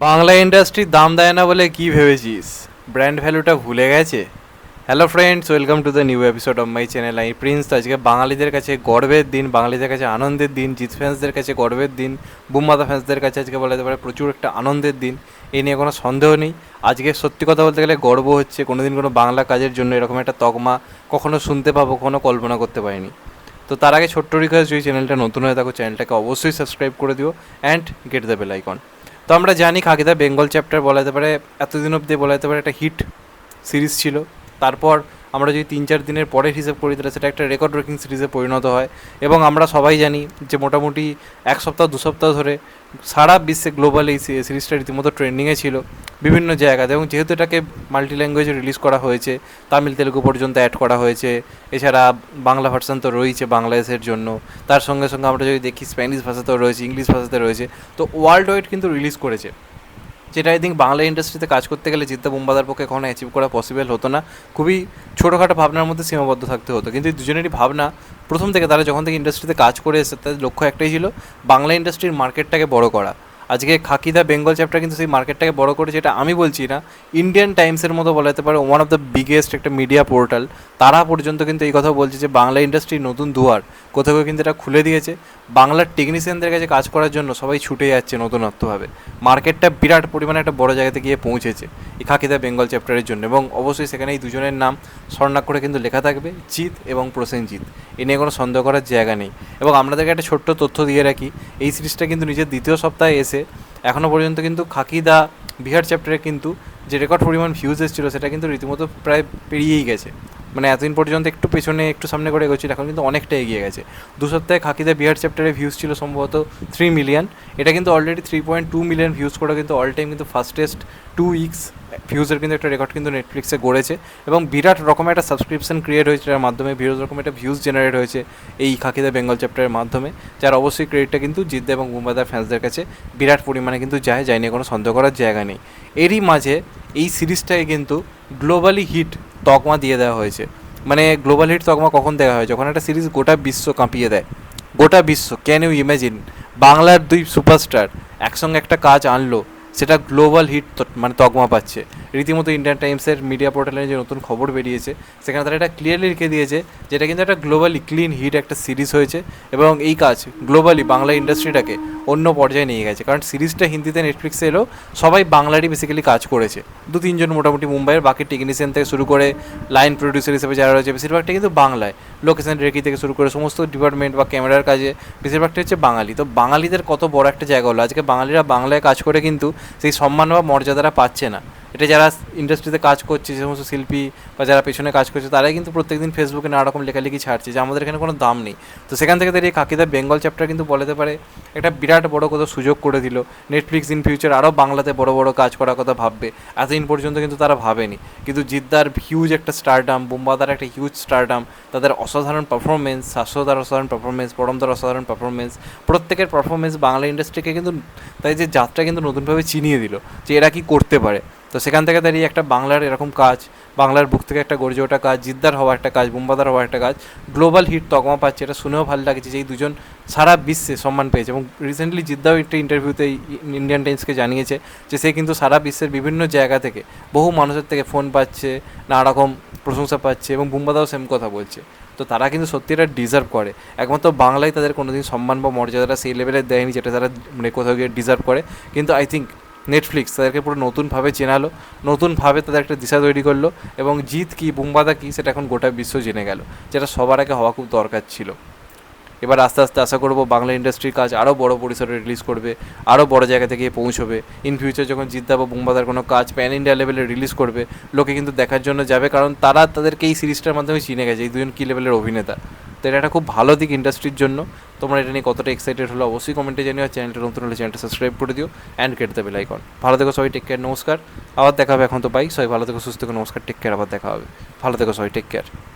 বাংলা ইন্ডাস্ট্রির দাম দেয় না বলে কি ভেবেছিস? ব্র্যান্ড ভ্যালুটা ভুলে গেছে? Hello friends welcome to the new episode of my channel I Prince আজকে বাঙালিদের কাছে গর্বের দিন, বাঙালিদের কাছে আনন্দের দিন, জিৎ ফ্যান্সদের কাছে গর্বের দিন, বুম্বাদা ফ্যান্সদের কাছে আজকে বলা যেতে পারে প্রচুর একটা আনন্দের দিন। এই নিয়ে কোনো সন্দেহ নেই। আজকে সত্যি কথা বলতে গেলে গর্ব হচ্ছে, কোনোদিন কোনো বাংলা কাজের জন্য এরকম একটা তকমা কখনো শুনতে পাবো, কখনো কল্পনা করতে পারিনি। তো তার আগে ছোট্ট রিকোয়েস্ট যদি চ্যানেলটা নতুন হয়ে থাকো চ্যানেলটাকে অবশ্যই সাবস্ক্রাইব করে দিও and get the bell icon তো আমরা জানি খাকিদা বেঙ্গল চ্যাপ্টার বলা যেতে পারে, এতদিন অবধি বলা যেতে পারে একটা হিট সিরিজ ছিল। তারপর আমরা যদি তিন চার দিনের পরের হিসেব করি, তাহলে সেটা একটা রেকর্ড ব্রেকিং সিরিজে পরিণত হয়। এবং আমরা সবাই জানি যে মোটামুটি এক সপ্তাহ, দু সপ্তাহ ধরে সারা বিশ্বে গ্লোবাল এই সিরিজটা রীতিমতো ট্রেন্ডিংয়ে ছিল বিভিন্ন জায়গাতে। এবং যেহেতু এটাকে মাল্টি ল্যাঙ্গুয়েজে রিলিজ করা হয়েছে, তামিল, তেলুগু পর্যন্ত অ্যাড করা হয়েছে, এছাড়া বাংলা ভার্সান তো রয়েছে বাংলাদেশের জন্য। তার সঙ্গে সঙ্গে আমরা যদি দেখি স্প্যানিশ ভাষাতেও রয়েছে ইংলিশ ভাষাতে রয়েছে, তো ওয়ার্ল্ড ওয়াইড কিন্তু রিলিজ করেছে। যেটা আই থিঙ্ক বাংলা ইন্ডাস্ট্রিতে কাজ করতে গেলে জিদ্দা বোম্বাদার পক্ষে কখনো অ্যাচিভ করা পসিবল হতো না। খুবই ছোটোখাটো ভাবনার মধ্যে সীমাবদ্ধ থাকতে হতো। কিন্তু দুজনেরই ভাবনা, প্রথম থেকে তারা যখন থেকে ইন্ডাস্ট্রিতে কাজ করে এসেছে, তাদের লক্ষ্য একটাই ছিল বাংলা ইন্ডাস্ট্রির মার্কেটটাকে বড় করা। আজকে খাকিদা বেঙ্গল চ্যাপ্টার কিন্তু সেই মার্কেটটাকে বড় করেছে, এটা আমি বলছি না। ইন্ডিয়ান টাইমসের মতো বলা যেতে পারে ওয়ান অফ দ্য বিগেস্ট একটা মিডিয়া পোর্টাল তারা পর্যন্ত কিন্তু এই কথা বলছে যে বাংলা ইন্ডাস্ট্রির নতুন দুয়ার। কোথাও কিন্তু এটা খুলে দিয়েছে। বাংলার টেকনিশিয়ানদের কাছে কাজ করার জন্য সবাই ছুটে যাচ্ছে নতুনত্বভাবে। মার্কেটটা বিরাট পরিমাণে একটা বড় জায়গাতে গিয়ে পৌঁছেছে এই খাকিদা বেঙ্গল চ্যাপ্টারের জন্য। এবং অবশ্যই সেখানে এই দুজনের নাম স্বর্ণাক্ষরে কিন্তু লেখা থাকবে, জিৎ এবং প্রসেনজিৎ। এ নিয়ে কোনো সন্দেহ করার জায়গা নেই। এবং আপনাদেরকে একটা ছোট্ট তথ্য দিয়ে রাখি, এই সিরিজটা কিন্তু নিজের দ্বিতীয় সপ্তাহে এসে এখনও পর্যন্ত কিন্তু খাকিদা বিহার চ্যাপ্টারে কিন্তু যে রেকর্ড পরিমাণ ভিউজ এসেছিল, সেটা কিন্তু রীতিমতো প্রায় পেরিয়েই গেছে। মানে এতদিন পর্যন্ত একটু পেছনে, একটু সামনে করে এগোচ্ছিল, এখন কিন্তু অনেকটা এগিয়ে গেছে। দু সপ্তাহে খাকিদা বিহার চ্যাপ্টারে ভিউজ ছিল সম্ভবত থ্রি মিলিয়ন এটা কিন্তু already three point two million views করে কিন্তু অল টাইম কিন্তু ফার্স্টেস্ট টু উইকস ভিউজের কিন্তু একটা রেকর্ড কিন্তু নেটফ্লিক্সে গড়েছে। এবং বিরাট রকমের একটা সাবস্ক্রিপশন ক্রিয়েট হয়েছে, যার মাধ্যমে বিরাট রকম একটা ভিউজ জেনারেট হয়েছে এই খাকিদা বেঙ্গল চ্যাপ্টারের মাধ্যমে। যার অবশ্যই ক্রেডিটটা কিন্তু জিদ্দা এবং মুম্বাদার ফ্যান্সদের কাছে বিরাট পরিমাণে কিন্তু যায় যায় নিয়ে কোনো সন্দেহ করার জায়গা নেই। এরই মাঝে এই সিরিজটাকে কিন্তু গ্লোবালি হিট তকমা দিয়ে দেওয়া হয়েছে। মানে গ্লোবাল হিট তকমা কখন দেওয়া হয়? যখন একটা সিরিজ গোটা বিশ্ব কাঁপিয়ে দেয়। গোটা বিশ্ব ক্যান ইউ ইমাজিন বাংলার দুই সুপারস্টার একসঙ্গে একটা কাজ আনলো। সেটা গ্লোবাল হিট মানে তকমা পাচ্ছে। রীতিমতো ইন্ডিয়ান টাইমসের মিডিয়া পোর্টালে যে নতুন খবর বেরিয়েছে, সেখানে তারা এটা ক্লিয়ারলি লিখে দিয়েছে যেটা কিন্তু একটা গ্লোবালি ক্লিন হিট একটা সিরিজ হয়েছে এবং এই কাজ গ্লোবালি বাংলা ইন্ডাস্ট্রিটাকে অন্য পর্যায়ে নিয়ে গেছে। কারণ সিরিজটা হিন্দিতে নেটফ্লিক্সে এলেও সবাই বাংলারই বেসিক্যালি কাজ করেছে। দু তিনজন মোটামুটি মুম্বাইয়ের বাকি টেকনিশিয়ান থেকে শুরু করে লাইন প্রডিউসার হিসেবে যারা রয়েছে, বেশিরভাগটা কিন্তু বাংলায়। লোকেশন রেকি থেকে শুরু করে সমস্ত ডিপার্টমেন্ট বা ক্যামেরার কাজে বেশিরভাগটা হচ্ছে বাঙালি। তো বাঙালিদের কত বড় একটা জায়গা হলো? আজকে বাঙালিরা বাংলায় কাজ করে কিন্তু সেই সম্মান বা মর্যাদাটা পাচ্ছে না। এটা যারা ইন্ডাস্ট্রিতে কাজ করছে, যে সমস্ত শিল্পী বা যারা পেছনে কাজ করছে, তারাই কিন্তু প্রত্যেকদিন ফেসবুকে নানা রকম লেখালেখি ছাড়ছে, যে আমাদের এখানে কোনো দাম নেই। তো সেখান থেকে দাঁড়িয়ে কাকিদা বেঙ্গল চ্যাপ্টার কিন্তু বলাতে পারে, একটা বিরাট বড় কোথাও সুযোগ করে দিল। নেটফ্লিক্স ইন ফিউচার আরও বাংলাতে বড় বড় কাজ করার কথা ভাববে। এতদিন পর্যন্ত কিন্তু তারা ভাবেনি। কিন্তু জিদ্দার হিউজ একটা স্টারডাম বুম্বাদার একটা হিউজ স্টারডাম তাদের অসাধারণ পারফরমেন্স শাশ্বতার অসাধারণ পারফরমেন্স পরমদার অসাধারণ পারফরমেন্স প্রত্যেকের পারফরমেন্স বাংলা ইন্ডাস্ট্রিকে কিন্তু তাই যে যাত্রা কিন্তু নতুনভাবে চিনিয়ে দিল, যে এরা কি করতে পারে। তো সেখান থেকে দাঁড়িয়ে একটা বাংলার এরকম কাজ, বাংলার বুক থেকে একটা গর্জে ওঠা কাজ, জিদ্দার হওয়া একটা কাজ, বুম্বাদার হওয়া একটা কাজ, গ্লোবাল হিট তকমা পাচ্ছে, এটা শুনেও ভালো লাগছে যে এই দুজন সারা বিশ্বে সম্মান পেয়েছে এবং রিসেন্টলি জিদ্দাও একটা ইন্টারভিউতে ইন্ডিয়ান টাইমসকে জানিয়েছে যে সে কিন্তু সারা বিশ্বের বিভিন্ন জায়গা থেকে বহু মানুষের থেকে ফোন পাচ্ছে, নানা রকম প্রশংসা পাচ্ছে এবং বুম্বাদাও সেম কথা বলছে। তো তারা কিন্তু সত্যি এটা ডিজার্ভ করে। একমাত্র বাংলায় তাদের কোনোদিন সম্মান বা মর্যাদাটা সেই লেভেলে দেয়নি যেটা তারা মানে কোথাও গিয়ে ডিজার্ভ করে। কিন্তু আই থিঙ্ক নেটফ্লিক্স তাদেরকে পুরো নতুনভাবে চেনালো, নতুনভাবে তাদের একটা দিশা তৈরি করল এবং জিত কি, বুম্বাদা কী সেটা এখন গোটা বিশ্ব জেনে গেল, যেটা সবার আগে হওয়া খুব দরকার ছিল। এবার আস্তে আস্তে আশা করব বাংলা ইন্ডাস্ট্রির কাজ আরও বড় পরিসরে রিলিজ করবে আরও বড় জায়গা থেকে পৌঁছবে। ইন ফিউচার যখন জিদ্দা বা বুম্বাদার কোনো কাজ প্যান ইন্ডিয়া লেভেলে রিলিজ করবে, লোকে কিন্তু দেখার জন্য যাবে, কারণ তারা তাদেরকে এই সিরিজটার মাধ্যমে চিনে গেছে, এই দুজন কী লেভেলের অভিনেতা। তো এটা একটা খুব ভালো দিক ইন্ডাস্ট্রির জন্য। তোমরা এটা নিয়ে কতটা এক্সাইটেড হলো অবশ্যই কমেন্টে জানিও। চ্যানেলটা নতুন হলে চ্যানেলটা সাবস্ক্রাইব করে দিও অ্যান্ড কেটে দেবে লাইকন ভালো থেকো সবাই টেক কেয়ার নমস্কার। আবার দেখা হবে এখন তো বাইক সবাই ভালো থেকো, সুস্থ থেকো, নমস্কার টেক কেয়ার আবার দেখা হবে। ভালো থেকো সবাই টেক কেয়ার